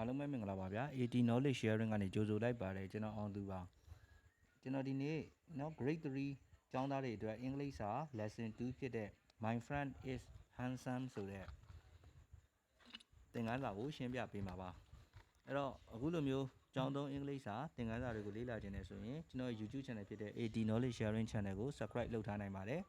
အားလုံးပဲမင်္ဂလာပါဗျာ AD knowledge sharing ကနေကြိုဆိုလိုက်ပါတယ်ကျွန်တော်အောင်သူပါကျွန်တော်ဒီနေ့နော် grade 3ကျောင်းသားတွေအတွက်အင်္ဂလိပ်စာ lesson 2ဖြစ်တဲ့ my friend is handsome ဆိုတဲ့သင်ခန်းစာကိုရှင်းပြပေးမှာပါအဲ့တော့အခုလိုမျိုးကျောင်းသုံးအင်္ဂလိပ်စာသင်ခန်းစာတွေကိုလေ့လာခြင်းနဲ့ဆိုရင်ကျွန်တော် YouTube channel ဖြစ်တဲ့ AD knowledge sharing channel ကို subscribe လုပ်ထားနိုင်ပါတယ်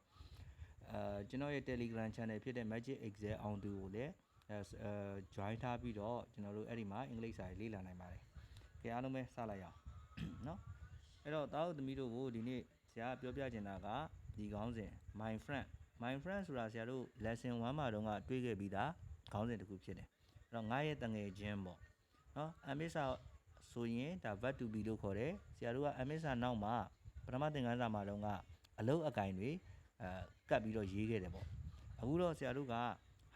အဲကျွန်တော်ရဲ့ Telegram channel ဖြစ်တဲ့ Magic Excel အောင်သူကိုလည်း အဲအဲ join ထားပြီးတော့ကျွန်တော်တို့အဲ့ဒီမှာအင်္ဂလိပ်စာတွေလေ့လာနိုင်ပါတယ်။ကြအားလုံးပဲစလိုက်ရအောင်နော်။အဲ့တော့တာတို့သမီးတို့ကိုဒီနေ့ဆရာပြောပြချင်တာကဒီခေါင်းစဉ် my friend my friend ဆိုတာဆရာတို့ lesson 1မှာတုန်းကတွေးခဲ့ပြီးသားခေါင်းစဉ်တစ်ခုဖြစ်တယ်။အဲ့တော့ငါရဲ့တငယ်ချင်းပေါ့။နော်အမစ္စာဆိုရင်ဒါ verb to be လို့ခေါ်တယ်။ဆရာတို့ကအမစ္စာနောက်မှာပထမသင်ခန်းစာမှာတုန်းကအလုတ်အကင်တွေအဲကတ်ပြီးတော့ရေးခဲ့တယ်ပေါ့။အခုတော့ဆရာတို့က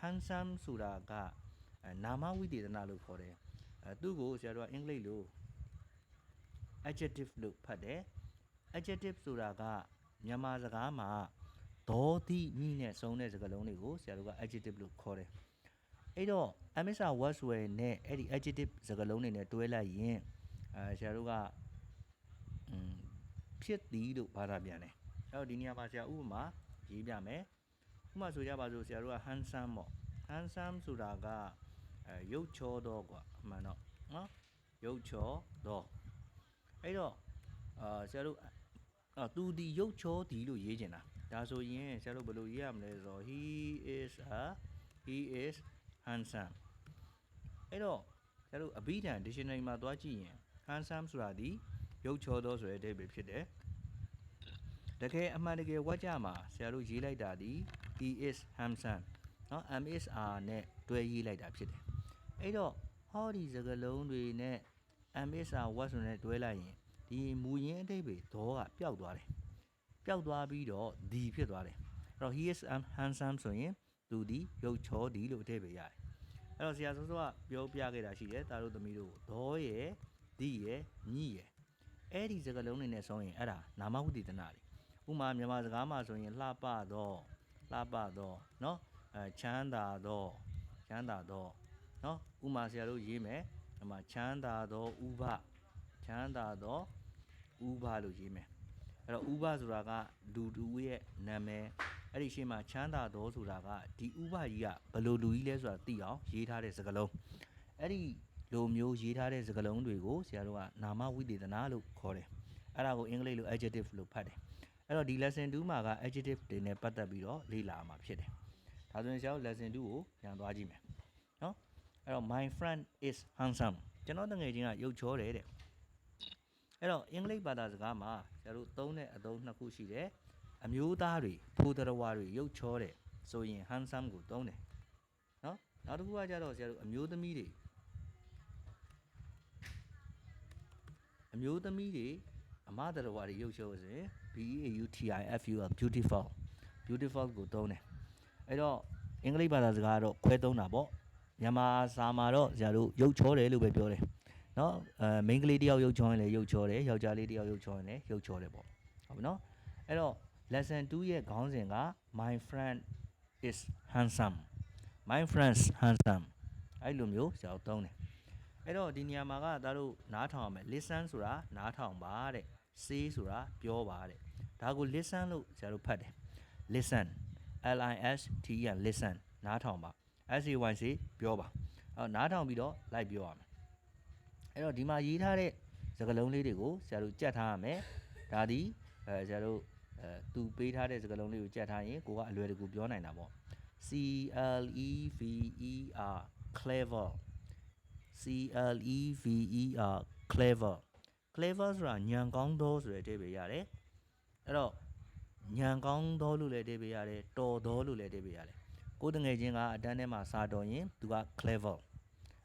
handsome ဆိုတာကအဲနာမဝိသေသနာလို့ခေါ်တယ်အဲသူ့ကိုဆရာတို့ကအင်္ဂလိပ်လို adjective လို့ဖတ်တယ် adjective ဆိုတာကမြန်မာစကားမှာဒေါသီမိနဲ့စုံတဲ့စကားလုံးတွေကိုဆရာတို့က adjective လို့ခေါ်တယ်အဲ့တော့ amisa word ဆိုရယ်နဲ့အဲ့ဒီ adjective စကားလုံးတွေနဲ့တွဲလိုက်ရင်အဲဆရာတို့ကอืมဖြစ်သည်လို့ဘာသာပြန်တယ်အဲ့တော့ဒီနေရာမှာဆရာဥပမာရေးပြမယ် ဥပမာဆိုကြပါစို့ဆရာတို့က handsome ပေါ့ handsome ဆိုတာကအဲရုပ်ချောတော့ကွာအမှန်တော့နော်ရုပ်ချောတော့အဲ့တော့အာဆရာတို့အာသူဒီရုပ်ချောဒီလို့ရေးချင်တာဒါဆိုရင်ဆရာတို့ဘယ်လိုရေးရမလဲဆိုတော့ he is a he is handsome အဲ့တော့ဆရာတို့အဘိဓမ္မာ dictionary မှာသွားကြည့်ရင် handsome ဆိုတာဒီရုပ်ချောတော့ဆိုတဲ့အဓိပ္ပာယ်ဖြစ်တယ်တကယ်အမှန်တကယ်ဝတ်ကြမှာဆရာတို့ရေးလိုက်တာဒီ he is handsome เนาะ msr နဲ့တွဲရေးလိုက်တာဖြစ်တယ်အဲ့တော့ဟောဒီစကားလုံးတွေနဲ့ msr what ဆိုနဲ့တွဲလိုက်ရင်ဒီမူရင်းအတိတ်ပဲဒေါကပျောက်သွားတယ်ပျောက်သွားပြီးတော့ဒီဖြစ်သွားတယ်အဲ့တော့ he is handsome ဆိုရင်သူဒီရုပ်ချောဒီလို့အတိတ်ပဲရတယ်အဲ့တော့ဆရာစောစောကပြောပြခဲ့တာရှိတယ်တာတို့သမီးတို့ဒေါရဲ့ဒီရဲ့ညိရဲ့အဲ့ဒီစကားလုံးတွေနဲ့ဆိုရင်အဲ့ဒါနာမဝိသေသနာတွေ ဥမာမြန်မာစကားမှာဆိုရင်လှပတော့ လှပတော့เนาะအဲချမ်းသာတော့ချမ်းသာတော့เนาะဥမာဆရာတို့ရေးမယ်ဒီမှာချမ်းသာတော့ဥပချမ်းသာတော့ဥပလို့ရေးမယ်အဲ့တော့ဥပဆိုတာကလူတူရဲ့နာမည်အဲ့ဒီရှေ့မှာချမ်းသာတော့ဆိုတာကဒီဥပကြီးကဘယ်လိုလူကြီးလဲဆိုတာသိအောင်ရေးထားတဲ့စကားလုံးအဲ့ဒီလိုမျိုးရေးထားတဲ့စကားလုံးတွေကိုဆရာတို့ကနာမဝိသေသနာလို့ခေါ်တယ်အဲ့ဒါကိုအင်္ဂလိပ်လို adjective လို့ဖတ်တယ် အဲ့တော့ဒီ lesson 2မှာက adjective တွေနဲ့ပတ်သက်ပြီးတော့လေ့လာမှာဖြစ်တယ်။ဒါဆိုရင်ဆရာတို့ lesson 2ကိုပြန်သွားကြည့်မယ်။နော်။အဲ့တော့ my friend is handsome ကျွန်တော်တငယ်ချင်းကရုပ်ချောတယ်တဲ့။အဲ့တော့အင်္ဂလိပ်ဘာသာစကားမှာဆရာတို့သုံးတဲ့အသုံးနှစ်ခုရှိတယ်။အမျိုးသားတွေဖိုးတော်ဝါတွေရုပ်ချောတယ်ဆိုရင် handsome ကိုသုံးတယ်။နော်။နောက်တစ်ခုကကြတော့ဆရာတို့အမျိုးသမီးတွေအမျိုးသမီးတွေအမတော်ဝါတွေရုပ်ချောဆိုရင် B E U T I F U L beautiful beautiful ကိုသုံးတယ်အဲ့တော့အင်္ဂလိပ်ဘာသာစကားကတော့ခွဲသုံးတာပေါ့မြန်မာစာမှာတော့ဇာတို့ရုပ်ချောတယ်လို့ပဲပြောတယ်နော်အဲမိန်းကလေးတယောက်ရုပ်ချောရင်လည်းရုပ်ချောတယ်ယောက်ျားလေးတယောက်ရုပ်ချောရင်လည်းရုပ်ချောတယ်ပေါ့ဟုတ်ပြီနော်အဲ့တော့ lesson 2ရဲ့ခေါင်းစဉ်က my friend is handsome my friends handsome အဲ့လိုမျိုးဇာတို့သုံးတယ်အဲ့တော့ဒီနေရာမှာကသားတို့နားထောင်ရမယ် listen ဆိုတာနားထောင်ပါတဲ့ say ဆိုတာပြောပါတဲ့ဒါကို listen လို့ဆရာတို့ဖတ်တယ် listen l i s t e n listen နားထောင်ပါ s a y c ပြောပါအဲ့တော့နားထောင်ပြီးတော့လိုက်ပြောရမယ်အဲ့တော့ဒီမှာရေးထားတဲ့စကားလုံးလေးတွေကိုဆရာတို့ကြက်ထားရမယ်ဒါဒီအဲဆရာတို့အဲသူပေးထားတဲ့စကားလုံးလေးကိုကြက်ထားရင်ကိုကအလွယ်တကူပြောနိုင်တာပေါ့ C L E V E R clever C L E V E R clever clever ဆိုတာညံကောင်းသောဆိုတဲ့အဓိပ္ပာယ်ရတယ်အဲ့တော့ညံကောင်းသောလို့လည်းအဓိပ္ပာယ်ရတယ်တော်သောလို့လည်းအဓိပ္ပာယ်ရတယ်ကိုယ်တငယ်ချင်းကအတန်းထဲမှာစာတော်ရင်သူက clever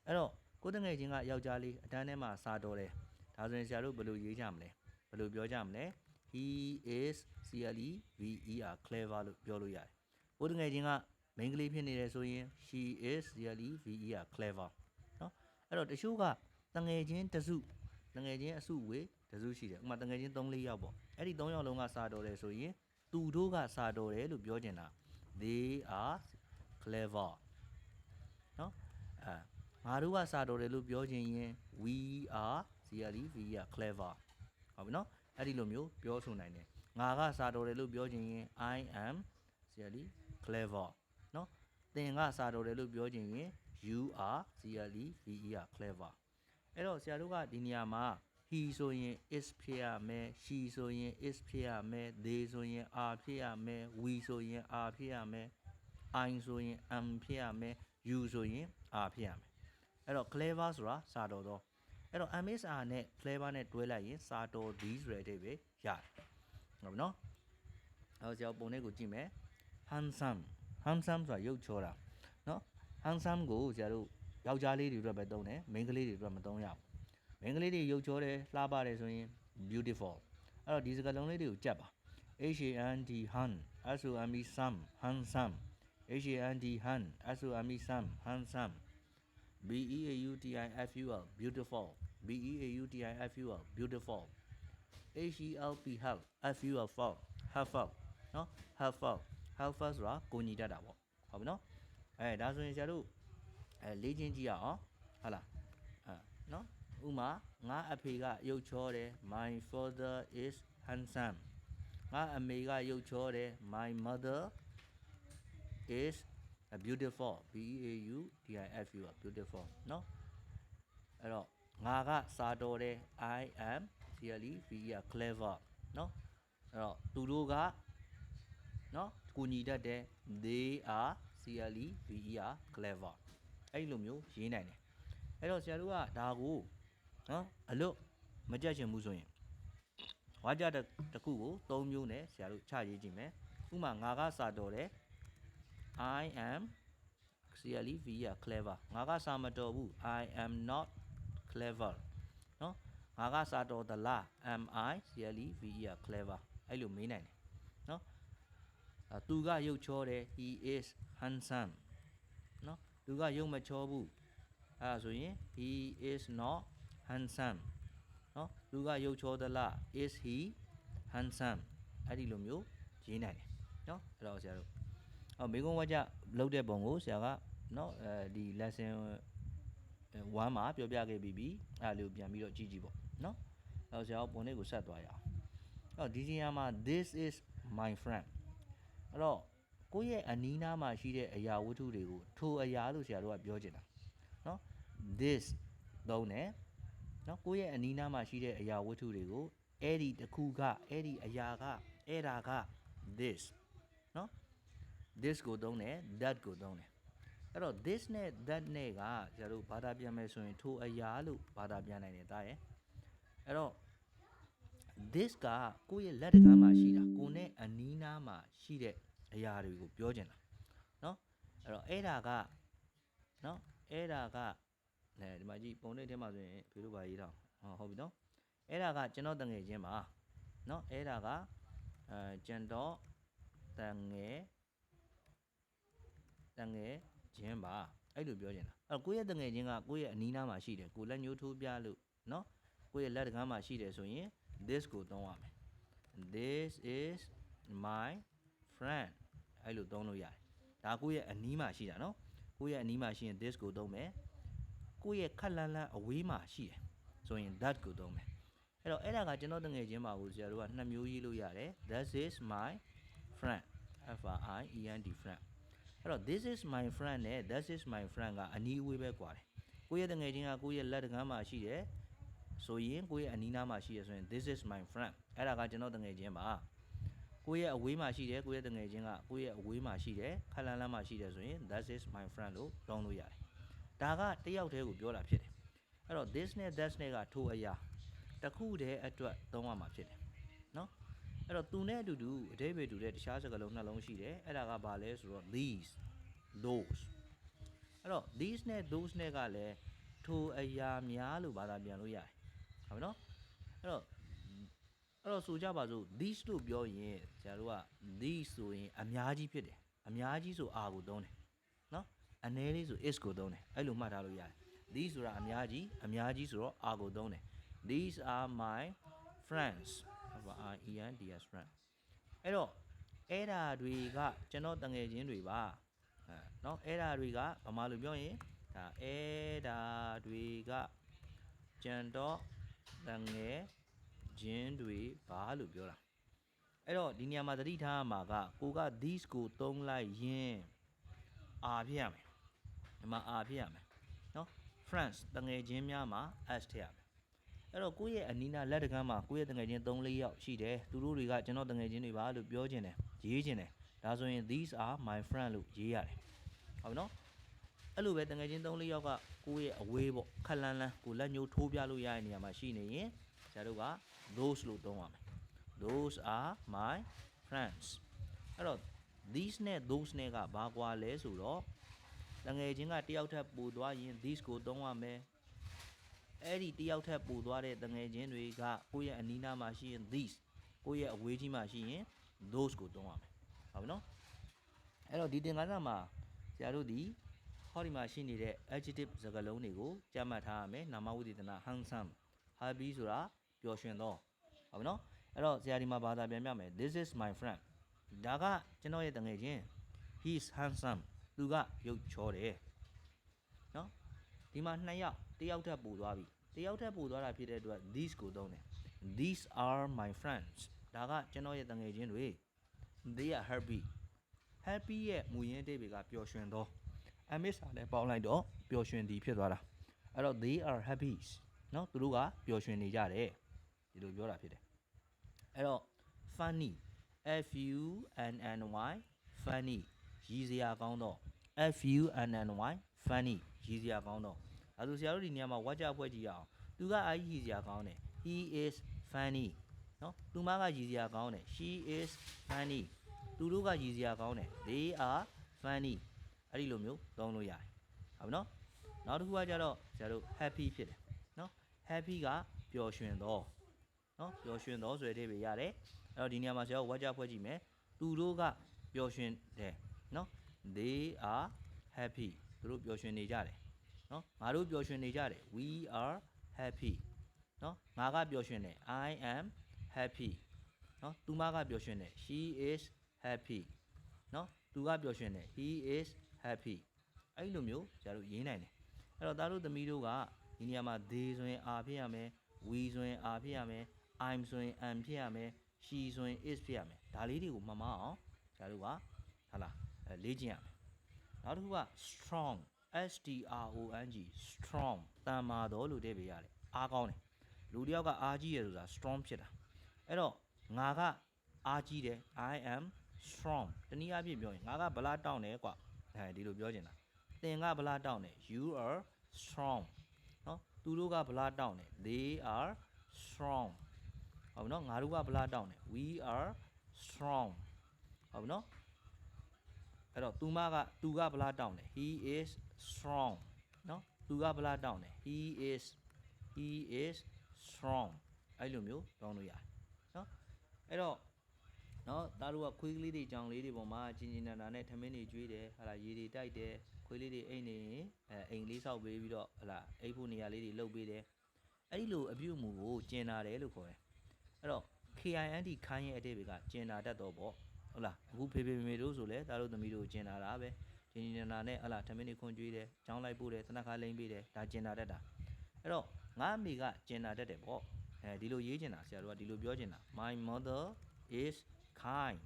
အဲ့တော့ကိုယ်တငယ်ချင်းကယောက်ျားလေးအတန်းထဲမှာစာတော်တယ်ဒါဆိုရင်ဆရာတို့ဘယ်လိုရေးကြမလဲဘယ်လိုပြောကြမလဲ he is C L E V E R clever လို့ပြောလို့ရတယ်ကိုယ်တငယ်ချင်းကမိန်းကလေးဖြစ်နေတယ်ဆိုရင် she is C L E V E R clever เนาะအဲ့တော့တချို့ကတငယ်ချင်းတစု တငယ်ချင်းအစုဝေတစုရှိတယ်ဥပမာတငယ်ချင်း3 4ယောက်ပေါ့အဲ့ဒီ3ယောက်လုံးကစာတော်တယ်ဆိုရင်သူတို့ကစာတော်တယ်လို့ပြောချင်တာ they are clever เนาะအဲ ငါတို့ကစာတော်တယ်လို့ပြောခြင်းရင် we are clearly we are clever ဟုတ်ပြီနော်အဲ့ဒီလိုမျိုးပြောဆိုနိုင်တယ်ငါကစာတော်တယ်လို့ပြောခြင်းရင် i am clearly clever နော်သင်ကစာတော်တယ်လို့ပြောခြင်းရင် you are clearly we are clever အဲ့တော့ဆရာတို့ကဒီနေရာမှာ he ဆိုရင် is ဖြစ်ရမယ် she ဆိုရင် is ဖြစ်ရမယ် they ဆိုရင် are ဖြစ်ရမယ် we ဆိုရင် are ဖြစ်ရမယ် I ဆိုရင် am ဖြစ်ရမယ် you ဆိုရင် are ဖြစ်ရမယ်အဲ့တော့ clever ဆိုတာစာတော်တော့အဲ့တော့ MSR နဲ့ clever နဲ့တွဲလိုက်ရင်စာတော် these ဆိုတဲ့အဓိပ္ပာယ်ရတယ်ဟုတ်ပြီနော်အဲ့တော့ဆရာပုံလေးကိုကြည့်မယ် handsome handsome ဆိုတာရုပ်ချောတာနော် handsome ကိုဆရာတို့ ယောက်ျားလေးတွေအတွက်ပဲသုံးတယ်မိန်းကလေးတွေအတွက်မသုံးရဘူးမိန်းကလေးတွေရုပ်ချောတယ်လှပတယ်ဆိုရင် beautiful အဲ့တော့ဒီစကားလုံးလေးတွေကိုကြက်ပါ H A N D han S O M E some handsome H A N D han S O M E some handsome B E A U T I F U L beautiful B E A U T I F U L beautiful H E L P help F U L fall helpful နော် helpful helpful ဆိုတာကိုညီတတ်တာပေါ့ဟုတ်ပြီနော်အဲဒါဆိုရင်ဆရာတို့ အဲလေးချင်းကြီးရအောင်ဟုတ်လားအဲနော်ဥမာငါအဖေကရုပ်ချောတယ် my father is handsome ငါအမေကရုပ်ချောတယ် my mother is a beautiful b a u d i f u beautiful နော်အဲ့တော့ငါကစာတော်တယ် i am clearly b a clever နော်အဲ့တော့သူတို့ကနော်ကိုညီတတ်တယ် they are clearly b a clever အဲ့လိုမျိုးရေးနိုင်တယ်အဲ့တော့ဆရာတို့ကဒါကိုနော်အလွတ်မကြက်ချင်ဘူးဆိုရင်ဝါကြတစ်ခုကို၃မျိုးနဲ့ဆရာတို့ချရေးကြည့်မယ်ဥမာငါကစာတော်တယ် I am clearly via clever ငါကစာမတော်ဘူး I am not clever နော်ငါကစာတော်သလား am I clearly via clever အဲ့လိုမေးနိုင်တယ်နော်သူကရုပ်ချောတယ် he is handsome သူကရုပ်မချောဘူးအဲဒါဆိုရင် he is not handsome နော်လူကရုပ်ချောသလား is he handsome အဲ့ဒီလိုမျိုးရေးနိုင်တယ်နော်အဲ့တော့ဆရာတို့အော်မိကုံးဝါကြလောက်တဲ့ပုံကိုဆရာကနော်အဲဒီ lesson 1မှာပြောပြခဲ့ပြီးပြီအဲ့လိုပြန်ပြီးတော့ကြည့်ကြည့်ပေါ့နော်အဲ့တော့ဆရာကပုံလေးကိုဆက်သွားရအောင်အဲ့တော့ဒီနေရာမှာ this is my friend အဲ့တော့ ကိုယ့်ရဲ့အနီးနားမှာရှိတဲ့အရာဝတ္ထုတွေကိုထိုအရာလို့ဆရာတို့ကပြောချင်တာနော် this သုံးတယ်နော်ကိုယ့်ရဲ့အနီးနားမှာရှိတဲ့အရာဝတ္ထုတွေကိုအဲ့ဒီတစ်ခုကအဲ့ဒီအရာကအဲ့ဒါက this နော် this ကိုသုံးတယ် that ကိုသုံးတယ်အဲ့တော့ this နဲ့ that နဲ့ကကျတို့ဘာသာပြန်မယ်ဆိုရင်ထိုအရာလို့ဘာသာပြန်နိုင်တယ်တားရဲ့အဲ့တော့ this ကကိုယ့်ရဲ့လက်တကမ်းမှာရှိတာကိုယ်နဲ့အနီးနားမှာရှိတဲ့ အရာတွေကိုပြောချင်တာနော်အဲ့တော့အဲ့ဒါကနော်အဲ့ဒါကနဲဒီမှာကြည့်ပုံလေးထဲမှာဆိုရင်ဖေတို့ပါရေးထားအောင်ဟောဟုတ်ပြီနော်အဲ့ဒါကကျွန်တော်တငယ်ချင်းပါနော်အဲ့ဒါကအဲကျွန်တော်တငယ်တငယ်ချင်းပါအဲ့လိုပြောချင်တာအဲ့တော့ကိုယ့်ရဲ့တငယ်ချင်းကကိုယ့်ရဲ့အနီးနားမှာရှိတယ်ကိုလက်ညှိုးထိုးပြလို့နော်ကိုယ့်ရဲ့လက်တကမ်းမှာရှိတယ်ဆိုရင် this ကိုသုံးရမယ် this is my friend အဲ့လိုသုံးလို့ရတယ်ဒါကိုယ့်ရဲ့အနီးမှာရှိတာနော်ကိုယ့်ရဲ့အနီးမှာရှိရင် this ကိုသုံးမယ်ကိုယ့်ရဲ့ခက်လန်းလန်းအဝေးမှာရှိတယ်ဆိုရင် that ကိုသုံးမယ်အဲ့တော့အဲ့ဒါကကျွန်တော်တငယ်ချင်းပါဘူးဆရာတို့ကနှစ်မျိုးရေးလို့ရတယ် this is my friend f r i e n d friend အဲ့တော့ this is my friend နဲ့ that is my friend ကအနီးအဝေးပဲကွာတယ်ကိုယ့်ရဲ့တငယ်ချင်းကကိုယ့်ရဲ့လက်တကမ်းမှာရှိတယ်ဆိုရင်ကိုယ့်ရဲ့အနီးနားမှာရှိရဆိုရင် this is my friend အဲ့ဒါကကျွန်တော်တငယ်ချင်းပါ ကိုယ့်ရဲ့အဝေးမှာရှိတယ်ကိုယ့်ရဲ့တငယ်ချင်းကကိုယ့်ရဲ့အဝေးမှာရှိတယ်ခက်လန်းလန်းမှာရှိတယ်ဆိုရင် that is my friend လို့တောင်းလို့ရတယ်ဒါကတယောက်တည်းကိုပြောတာဖြစ်တယ်အဲ့တော့ this နဲ့ that နဲ့ကထိုအရာတစ်ခုတည်းအတွက်သုံးရမှာဖြစ်တယ်နော်အဲ့တော့သူနဲ့အတူတူအတိပ္ပယ်တူတဲ့တခြားစကားလုံးနှလုံးရှိတယ်အဲ့ဒါကဘာလဲဆိုတော့ these those အဲ့တော့ these နဲ့ those နဲ့ကလည်းထိုအရာများလို့ဘာသာပြန်လို့ရတယ်ဟုတ်ပြီနော်အဲ့တော့ အဲ့တော့ဆိုကြပါစို့ these လို့ပြောရင်ကျားတို့က these ဆိုရင်အများကြီးဖြစ်တယ်အများကြီးဆို are ကိုသုံးတယ်နော်အနည်းလေးဆို is ကိုသုံးတယ်အဲ့လိုမှတ်ထားလို့ရတယ် these ဆိုတာအများကြီးအများကြီးဆိုတော့ are ကိုသုံးတယ် these are my friends ဟုတ်ပါ are en ds friends အဲ့တော့အဲ့ဓာတွေကကျွန်တော်တငယ်ချင်းတွေပါအဲနော်အဲ့ဓာတွေကဗမာလိုပြောရင်ဒါအဲ့ဓာတွေကကျွန်တော်တငယ် ချင်းတွေဘာလို့ပြောတာအဲ့တော့ဒီနေရာမှာသတိထားရမှာကကိုက these ကိုသုံးလိုက်ရင်အာဖြစ်ရမယ်ဒီမှာအာဖြစ်ရမယ်နော် France တငယ်ချင်းများမှာ s ထည့်ရမယ်အဲ့တော့ကိုယ့်ရဲ့အနီးနားလက်တကမ်းမှာကိုယ့်ရဲ့တငယ်ချင်း3 4ယောက်ရှိတယ်သူတို့တွေကကျွန်တော်တငယ်ချင်းတွေပါလို့ပြောခြင်းတယ်ရေးခြင်းတယ်ဒါဆိုရင် these are my friend လို့ရေးရတယ်ဟုတ်ပြီနော်အဲ့လိုပဲတငယ်ချင်း3 4ယောက်ကကိုယ့်ရဲ့အဝေးပေါ့ခက်လန်းလန်းကိုလက်ညှိုးထိုးပြလို့ရတဲ့နေရာမှာရှိနေရင်ဆ ရာတို့က those လို့သုံးရမယ် those are my friends အဲ့တော့ these နဲ့ those နဲ့ကဘာကွာလဲဆိုတော့တငယ်ချင်းကတယောက်ထပ်ပိုသွားရင် these ကိုသုံးရမယ်အဲ့ဒီတယောက်ထပ်ပိုသွားတဲ့တငယ်ချင်းတွေကကိုယ့်ရဲ့အနီးနားမှာရှိရင် these ကိုယ့်ရဲ့အဝေးကြီးမှာရှိရင် those ကိုသုံးရမယ်ဟုတ်ပြီနော်အဲ့တော့ဒီသင်ခန်းစာမှာဆရာတို့ဒီဟောဒီမှာရှိနေတဲ့ adjective စကားလုံးတွေကိုကြားမှတ်ထားရမယ်နာမဝိသေသနာ handsome happy ဆိုတာ ပျော်ရွှင်သောဟုတ်ပြီနော်အဲ့တော့ဆရာဒီမှာဘာသာပြန်ပြမယ် this is my friend ဒါကကျွန်တော်ရဲ့တငယ်ချင်း he is handsome သူကရုပ်ချောတယ်နော်ဒီမှာနှစ်ယောက်တစ်ယောက်ထပ်ပို့သွားပြီတစ်ယောက်ထပ်ပို့သွားတာဖြစ်တဲ့အတွက် these ကိုသုံးတယ် these are my friends ဒါကကျွန်တော်ရဲ့တငယ်ချင်းတွေ they are happy happy ရဲ့မူရင်းအဓိပ္ပာယ်ကပျော်ရွှင်သော amiss ဟာလည်းပေါင်းလိုက်တော့ပျော်ရွှင်သည်ဖြစ်သွားတာအဲ့တော့ they are happy เนาะသူတို့ကပျော်ရွှင်နေကြတယ် ဒီလိုပြောတာဖြစ်တယ်အဲ့တော့ funny f u n n y funny ရည်စရာကောင်းတော့ f u n n y funny ရည်စရာကောင်းတော့အဲဆိုဆရာတို့ဒီနေရာမှာဝါကြဖွဲ့ကြည့်ရအောင်သူကအားကြီးရည်စရာကောင်းတယ် he is funny နော်သူမကရည်စရာကောင်းတယ် she is funny သူတို့ကရည်စရာကောင်းတယ် they are funny အဲ့ဒီလိုမျိုးသုံးလို့ရတယ်ဟုတ်ပြီနော်နောက်တစ်ခုကကြတော့ဆရာတို့ happy ဖြစ်တယ်နော် happy ကပျော်ရွှင်သော နော်ပျော်ရွှင်သောဆိုတဲ့အဓိပ္ပာယ်ရတယ်အဲ့တော့ဒီနေရာမှာဆရာတို့ဝါကြဖွဲ့ကြည့်မယ်သူတို့ကပျော်ရွှင်တယ်နော် they are happy သူတို့ပျော်ရွှင်နေကြတယ်နော်ငါတို့ပျော်ရွှင်နေကြတယ် we are happy နော်ငါကပျော်ရွှင်တယ် i am happy နော်သူမကပျော်ရွှင်တယ် she is happy နော်သူကပျော်ရွှင်တယ် he is happy အဲ့လိုမျိုးကျတို့ရေးနိုင်တယ်အဲ့တော့သားတို့သမီးတို့ကဒီနေရာမှာ they ဆိုရင် are ဖြစ်ရမယ် we ဆိုရင် are ဖြစ်ရမယ် i'm ဆိုရင် am ဖြစ်ရမယ် she ဆိုရင် is ဖြစ်ရမယ်ဒါလေးတွေကိုမမအောင်ကျတို့ကဟာလားအဲလေ့ကျင့်ရမယ်နောက်တစ်ခုက strong s t r o n g strong တန်မာတော်လို့တည့်ပေးရတယ်အားကောင်းတယ်လူတစ်ယောက်ကအားကြီးရဆိုတာ strong ဖြစ်တာအဲ့တော့ငါကအားကြီးတယ် i am strong တနည်းအားဖြင့်ပြောရင်ငါကဗလာတောင်းတယ်ကွာအဲဒီလိုပြောချင်တာသင်ကဗလာတောင်းတယ် you are strong နော်သူတို့ကဗလာတောင်းတယ် they are strong ဟုတ်ပြီနော်ငါတို့ကဗလာတောင်းတယ် we are strong ဟုတ်ပြီနော်အဲ့တော့သူမကသူကဗလာတောင်းတယ် he is strong နော်သူကဗလာတောင်းတယ် he is he is strong အဲ့လိုမျိုးတောင်းလို့ရတယ်နော်အဲ့တော့နော်သားတို့ကခွေးကလေးတွေကြောင်လေးတွေပေါ်မှာကျင်ကျင်နာနာနဲ့ထမင်းတွေကျွေးတယ်ဟာလာရေတွေတိုက်တယ်ခွေးလေးတွေအိမ်နေရင်အဲအိမ်လေးဆောက်ပေးပြီးတော့ဟာလာအိမ်ဖို့နေရာလေးတွေလုပ်ပေးတယ်အဲ့ဒီလိုအပြုအမူကိုကျင်နာတယ်လို့ခေါ်တယ် အဲ့တော့ KIND ခိုင်းရဲ့အတိတ်ကကျင်နာတတ်တော့ပေါ့ဟုတ်လားအခုဖေဖေမေမေတို့ဆိုလဲသားတို့သမီးတို့ကျင်နာတာပဲကျင်ကျင်နာနာနဲ့ဟာလာထမင်းတွေခွန်ကျွေးတယ်ကြောင်းလိုက်ပို့တယ်သနခါလိမ့်ပေးတယ်ဒါကျင်နာတတ်တာအဲ့တော့ငါအမေကကျင်နာတတ်တယ်ပေါ့အဲဒီလိုရေးကျင်တာဆရာတို့ကဒီလိုပြောကျင်တာ my mother is kind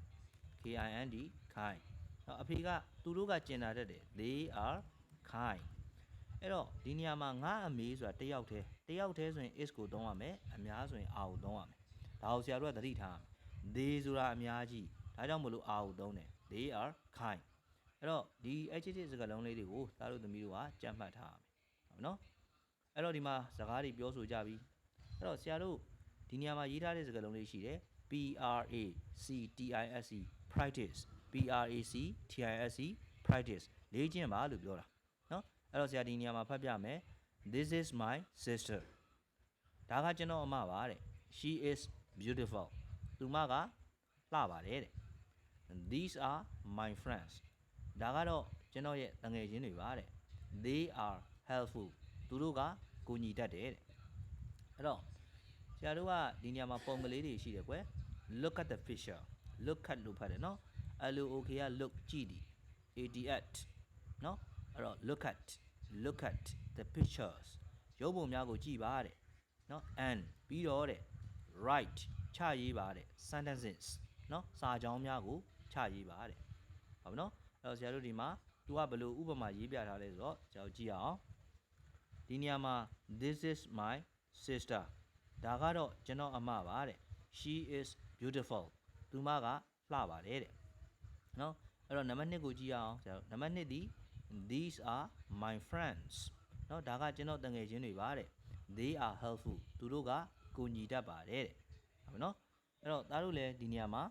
k i n d kind နော်အဖေကသူတို့ကကျင်တာတတ်တယ် they are kind အဲ့တော့ဒီနေရာမှာငါအမေဆိုတာတယောက်တည်းတယောက်တည်းဆိုရင် is ကိုသုံးရမယ်အများဆိုရင် are ကိုသုံးရမယ် ဒါကိုဆရာတို့ကသတိထားရမယ် they ဆိုတာအများကြီးဒါကြောင့်မလို့ are ကိုသုံးတယ် they are kind အဲ့တော့ဒီ adjective စကားလုံးလေးတွေကိုသားတို့သမီးတို့ကကြံ့မှတ်ထားရမယ်ဟုတ်နော်အဲ့တော့ဒီမှာစကားတွေပြောဆိုကြပြီအဲ့တော့ဆရာတို့ဒီနေရာမှာရေးထားတဲ့စကားလုံးလေးရှိတယ် P R A C T I S E practice P R A C T I S E practice လေ့ကျင့်ပါလို့ပြောတာเนาะအဲ့တော့ဆရာဒီနေရာမှာဖတ်ပြမယ် This is my sister ဒါကကျွန်တော်အမပါတဲ့ She is beautiful သူမကလှပါတယ်တဲ့ These are my friends ဒါကတော့ကျွန်တော်ရဲ့တငယ်ချင်းတွေပါတဲ့ They are helpful သူတို့ကကူညီတတ်တယ်တဲ့အဲ့တော့ဆရာတို့ကဒီနေရာမှာပုံကလေးတွေရှိတယ်ကွယ် look at the picture look at လို့ဖတ်တယ်နော် L O K က look ကြည့်ဒီ at နော်အဲ့တော့ look at look at the pictures ရုပ်ပုံများကိုကြည့်ပါတဲ့နော် and ပြီးတော့တဲ့ write ချရေးပါတဲ့ sentences နော်စာကြောင်းများကိုချရေးပါတဲ့ဟုတ်ပြီနော်အဲ့တော့ဆရာတို့ဒီမှာ तू ကဘယ်လိုဥပမာရေးပြထားလဲဆိုတော့ကျွန်တော်ကြည့်ရအောင်ဒီနေရာမှာ this is my sister ဒါကတော့ကျွန်တော်အမပါတဲ့ she is beautiful သူမကလှပါတယ်တဲ့နော်အဲ့တော့နံပါတ်1ကိုကြည့်ရအောင်ဆရာတို့နံပါတ်2ဒီ these are my friends နော်ဒါကကျွန်တော်တငယ်ချင်းတွေပါတဲ့ they are helpful သူတို့က ကိုညီတတ်ပါတယ်တဲ့ဟုတ်ပြီနော်အဲ့တော့သားတို့လည်းဒီနေရာမှာ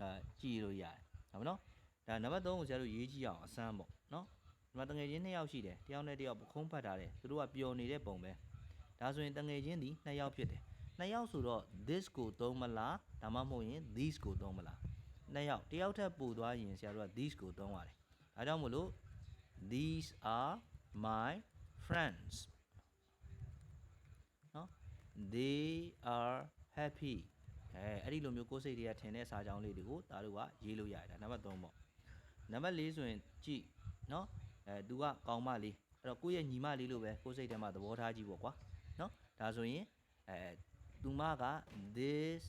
အာကြည့်လို့ရတယ်ဟုတ်ပြီနော်ဒါနံပါတ်3ကိုဆရာတို့ရေးကြည့်အောင်အစမ်းပေါ့နော်ဒီမှာတငယ်ချင်း2ယောက်ရှိတယ်တယောက်နဲ့တယောက်ပခုံးဖတ်ထားတယ်သူတို့ကပျော်နေတဲ့ပုံပဲဒါဆိုရင်တငယ်ချင်းဒီ2ယောက်ဖြစ်တယ်2ယောက်ဆိုတော့ this ကိုသုံးမလားဒါမှမဟုတ်ရင် these ကိုသုံးမလား2ယောက်တယောက်ထပ်ပို့သွားရင်ဆရာတို့က these ကိုသုံးရတယ်ဒါကြောင့်မို့လို့ these are my friends နော် they are happy အဲအဲ့ဒီလိုမျိုးကိုယ်စိတ်တွေကထင်တဲ့စာကြောင်းလေးတွေကိုဒါတို့ကရေးလို့ရတယ်ဒါနံပါတ်3ပေါ့နံပါတ်4ဆိုရင်ကြည့်နော်အဲသူကကောင်းမလေးအဲ့တော့ကိုယ့်ရဲ့ညီမလေးလို့ပဲကိုယ်စိတ်ထဲမှာသဘောထားကြည့်ပေါ့ကွာနော်ဒါဆိုရင်အဲသူမက this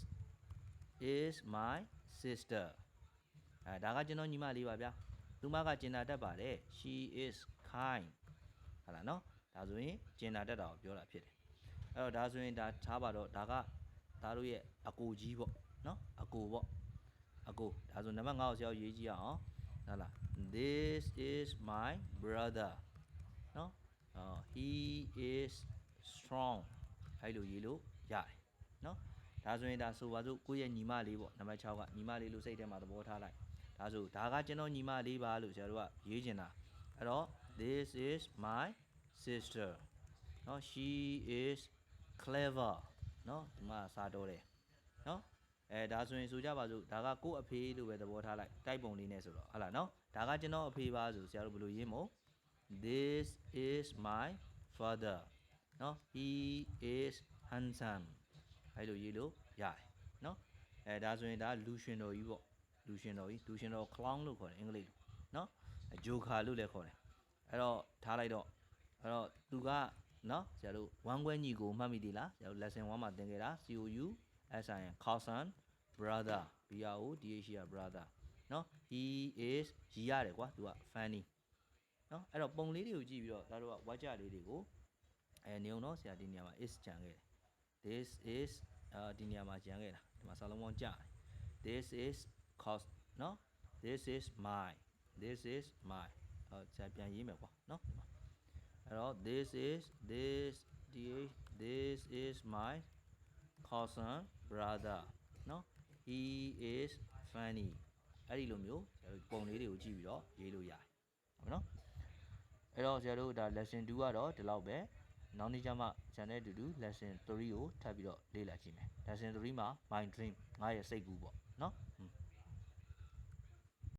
is my sister အဲဒါကကျွန်တော်ညီမလေးပါဗျာသူမကကျင်နာတတ်ပါတယ် she is kind ဟာလားနော်ဒါဆိုရင်ကျင်နာတတ်တာကိုပြောတာဖြစ်တယ် အဲ့တော့ဒါဆိုရင်ဒါထားပါတော့ဒါကဒါတို့ရဲ့အကိုကြီးပေါ့နော်အကိုပေါ့အကိုဒါဆိုနံပါတ်5ကိုဆရာတို့ရေးကြည့်အောင်ဟုတ်လား this is my brother နော်အော် he is strong အဲ့လိုရေးလို့ရတယ်နော်ဒါဆိုရင်ဒါဆိုပါစို့ကိုယ့်ရဲ့ညီမလေးပေါ့နံပါတ်6ကညီမလေးလို့စိတ်ထဲမှာသဘောထားလိုက်ဒါဆိုဒါကကျွန်တော်ညီမလေးပါလို့ဆရာတို့ကရေးချင်တာအဲ့တော့ this is my sister နော် she is clever နော်ဒီမှာစာတော့တယ်နော်အဲဒါဆိုရင်ဆိုကြပါစို့ဒါကကိုယ့်အဖေလို့ပဲသဘောထားလိုက်တိုက်ပုံလေးနဲ့ဆိုတော့ဟုတ်လားနော်ဒါကကျွန်တော်အဖေပါဆိုဆရာတို့ဘယ်လိုရေးမို့ this is my father နော် he is handsome အဲ့လိုရေးလို့ရတယ်နော်အဲဒါဆိုရင်ဒါလူရှင်တော်ကြီးပေါ့လူရှင်တော်ကြီးလူရှင်တော် clown လို့ခေါ်တယ်အင်္ဂလိပ်လိုနော်ဂျိုခါလို့လည်းခေါ်တယ်အဲ့တော့ထားလိုက်တော့အဲ့တော့သူက နော်ဆရာတို့ဝမ်းခွဲညီကိုမှတ်မိသေးလားဆရာတို့ lesson 1မှာသင်ခဲ့တာ COU SIN cousin brother B R O D H R brother နော် he is ရီရတယ်ကွာသူက funny နော်အဲ့တော့ပုံလေးတွေကိုကြည့်ပြီးတော့ဒါတို့ကဝါကြလေးတွေကိုအဲနေအောင်တော့ဆရာဒီနေရာမှာ is ကြံခဲ့တယ် this is အာဒီနေရာမှာကြံခဲ့တာဒီမှာစာလုံးပေါင်းကြားတယ် this is cost နော် this is my this is my ဟောဆရာပြန်ရေးမယ်ကွာနော်ဒီမှာ အဲ့တော့ this is this dh this is my cousin brother နော် he is funny အဲ့ဒီလိုမျိုးဆရာတို့ပုံလေးတွေကိုကြည့်ပြီးတော့ရေးလို့ရတယ်ဟုတ်ပြီနော်အဲ့တော့ဆရာတို့ဒါ lesson 2ကတော့ဒီလောက်ပဲနောက်နေ့ကျမှ channel တူတူ lesson 3ကိုထပ်ပြီးတော့လေ့လာကြည့်မယ် lesson 3မှာ my dream ငါရဲ့စိတ်ကူးပေါ့နော်ဟွန်း